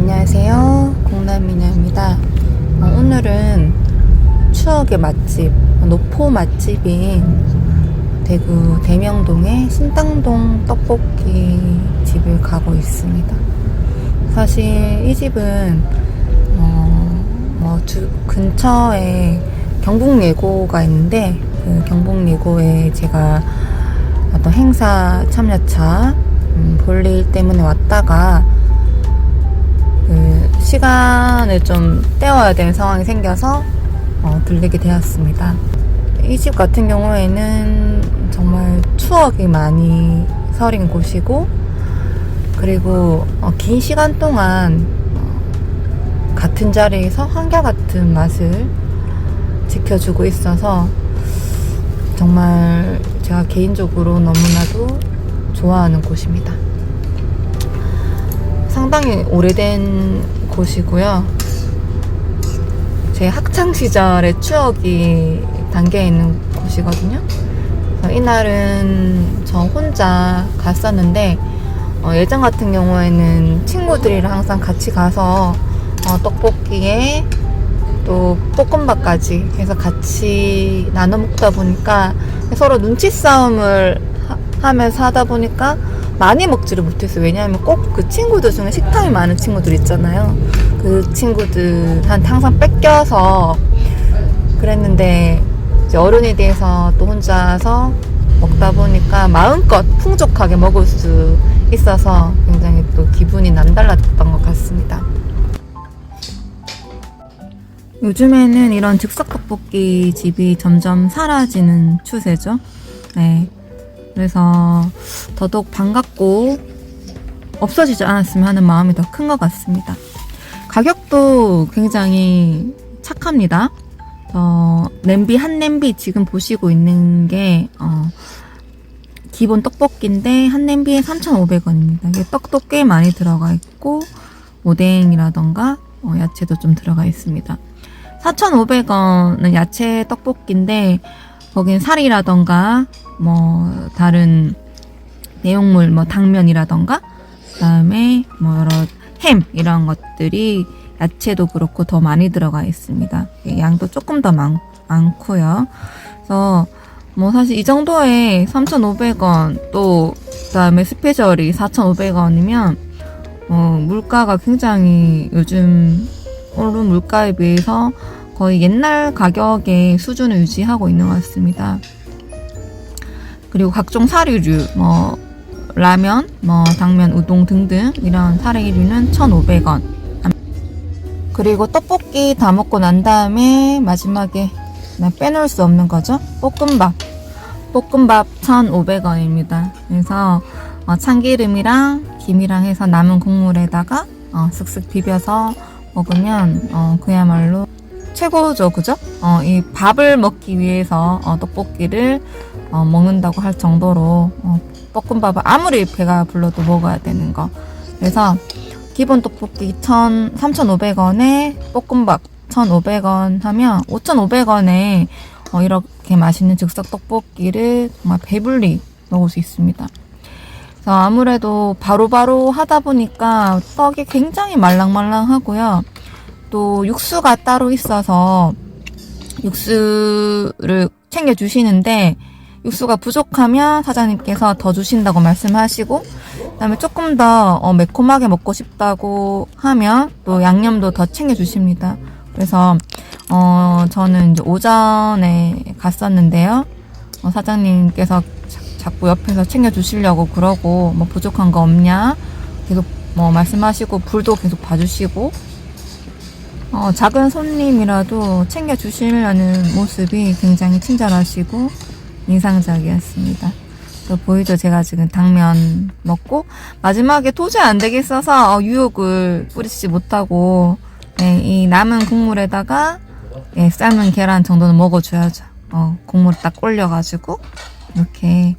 안녕하세요. 공남미녀입니다. 어, 오늘은 추억의 맛집, 노포 맛집인 대구 대명동의 신당동 떡볶이 집을 가고 있습니다. 사실 이 집은 어, 뭐 주, 근처에 경북예고가 있는데 그 경북예고에 제가 어떤 행사 참여차 음, 볼일 때문에 왔다가 그 시간을 좀 때워야 되는 상황이 생겨서 어, 들리게 되었습니다. 이 집 같은 경우에는 정말 추억이 많이 서린 곳이고 그리고 어, 긴 시간 동안 어, 같은 자리에서 한결같은 맛을 지켜주고 있어서 정말 제가 개인적으로 너무나도 좋아하는 곳입니다. 상당히 오래된 곳이고요. 제 학창 시절의 추억이 담겨 있는 곳이거든요. 이날은 저 혼자 갔었는데 어, 예전 같은 경우에는 친구들이랑 항상 같이 가서 어, 떡볶이에 또 볶음밥까지 해서 같이 나눠 먹다 보니까 서로 눈치 싸움을 하, 면서 하다 보니까 많이 먹지를 못했어요. 왜냐하면 꼭 그 친구들 중에 식탐이 많은 친구들 있잖아요. 그 친구들한테 항상 뺏겨서 그랬는데 어른이 돼서 또 혼자서 먹다 보니까 마음껏 풍족하게 먹을 수 있어서 굉장히 또 기분이 남달랐던 것 같습니다. 요즘에는 이런 즉석 떡볶이 집이 점점 사라지는 추세죠. 네. 그래서 더더욱 반갑고 없어지지 않았으면 하는 마음이 더 큰 것 같습니다. 가격도 굉장히 착합니다. 어, 냄비 한 냄비 지금 보시고 있는 게 어, 기본 떡볶이인데 한 냄비에 3,500원입니다. 이게 떡도 꽤 많이 들어가 있고 오뎅이라던가 어, 야채도 좀 들어가 있습니다. 4,500원은 야채 떡볶이인데 거긴 살이라던가 뭐 다른 내용물 뭐 당면이라던가 그다음에 뭐 여러 햄 이런 것들이 야채도 그렇고 더 많이 들어가 있습니다. 예, 양도 조금 더 많, 많고요. 그래서 뭐 사실 이 정도에 3,500원 또 그다음에 스페셜이 4,500원이면 어, 물가가 굉장히 요즘 오른 물가에 비해서 거의 옛날 가격의 수준을 유지하고 있는 것 같습니다. 그리고 각종 사리류, 뭐 라면, 뭐 당면, 우동 등등 이런 사리류는 1,500원. 그리고 떡볶이 다 먹고 난 다음에 마지막에 나 빼놓을 수 없는 거죠. 볶음밥. 볶음밥 1,500원입니다. 그래서 어, 참기름이랑 김이랑 해서 남은 국물에다가 어, 쓱쓱 비벼서 먹으면 어, 그야말로 최고죠, 그죠? 어, 이 밥을 먹기 위해서 어, 떡볶이를 어, 먹는다고 할 정도로 어, 볶음밥을 아무리 배가 불러도 먹어야 되는 거. 그래서 기본 떡볶이 1 3,500원에 볶음밥 1,500원 하면 5,500원에 어, 이렇게 맛있는 즉석 떡볶이를 정말 배불리 먹을 수 있습니다. 그래서 아무래도 바로바로 하다 보니까 떡이 굉장히 말랑말랑하고요. 또 육수가 따로 있어서 육수를 챙겨 주시는데 육수가 부족하면 사장님께서 더 주신다고 말씀하시고 그다음에 조금 더 어, 매콤하게 먹고 싶다고 하면 또 양념도 더 챙겨 주십니다. 그래서 어 저는 이제 오전에 갔었는데요. 어, 사장님께서 자, 자꾸 옆에서 챙겨 주시려고 그러고 뭐 부족한 거 없냐 계속 뭐 말씀하시고 불도 계속 봐주시고 어, 작은 손님이라도 챙겨 주시려는 모습이 굉장히 친절하시고 인상적이었습니다. 또 보이죠? 제가 지금 당면 먹고 마지막에 도저히 안 되겠어서 어, 유혹을 뿌리지 못하고 네, 이 남은 국물에다가 예, 삶은 계란 정도는 먹어줘야죠. 어, 국물 딱 올려가지고 이렇게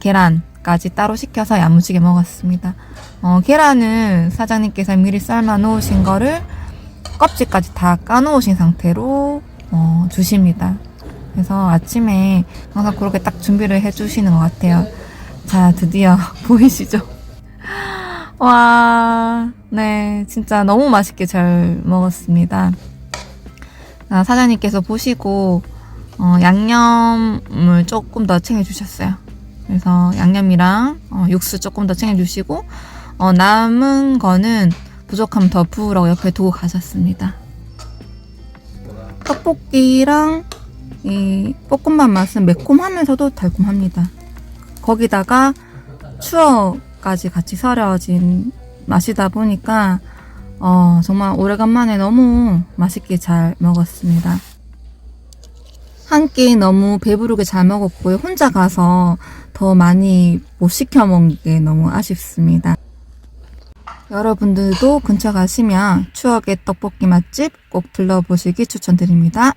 계란까지 따로 시켜서 야무지게 먹었습니다. 어, 계란은 사장님께서 미리 삶아 놓으신 거를 껍질까지 다 까놓으신 상태로 어, 주십니다. 그래서 아침에 항상 그렇게 딱 준비를 해주시는 것 같아요. 자, 드디어 보이시죠? 와, 네, 진짜 너무 맛있게 잘 먹었습니다. 아, 사장님께서 보시고, 어, 양념을 조금 더 챙겨주셨어요. 그래서 양념이랑 어, 육수 조금 더 챙겨주시고, 어, 남은 거는 부족하면 더 부으라고 옆에 두고 가셨습니다. 떡볶이랑 이 볶음밥 맛은 매콤하면서도 달콤합니다. 거기다가 추억까지 같이 서려진 맛이다 보니까 어, 정말 오래간만에 너무 맛있게 잘 먹었습니다. 한 끼 너무 배부르게 잘 먹었고요. 혼자 가서 더 많이 못 시켜 먹는 게 너무 아쉽습니다. 여러분들도 근처 가시면 추억의 떡볶이 맛집 꼭 들러보시기 추천드립니다.